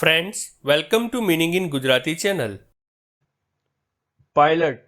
Friends welcome to meaning in Gujarati channel pilot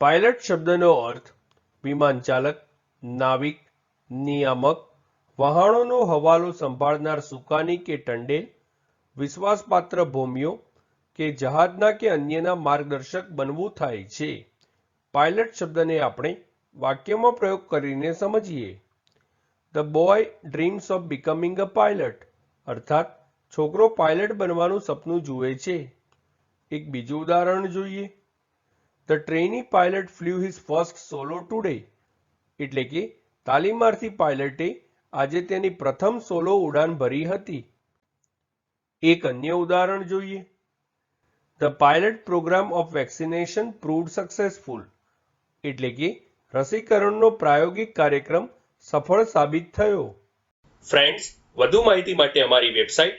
pilot શબ્દનો અર્થ, વિમાન ચાલક, નાવિક, નિયામક વહાણોનો હવાલો સંભાળનાર સુકાની કે ટંડેલ, વિશ્વાસપાત્ર ભૂમિઓ કે જહાજના કે અન્યના માર્ગદર્શક બનવું થાય છે. પાયલટ શબ્દને આપણે વાક્યમાં પ્રયોગ કરીને સમજીએ. The boy dreams of becoming a pilot અર્થાત છોકરો પાયલટ બનવાનું સપનું જુએ છે. એક બીજું ઉદાહરણ જોઈએ. The trainee pilot flew his first solo today એટલે કે તાલીમાર્થી પાયલટે આજે તેની પ્રથમ સોલો ઉડાન ભરી હતી. એક અન્ય ઉદાહરણ જોઈએ. The pilot program of vaccination proved successful એટલે કે રસીકરણનો પ્રાયોગિક કાર્યક્રમ સફળ સાબિત થયો. ફ્રેન્ડ્સ વધુ માહિતી માટે અમારી website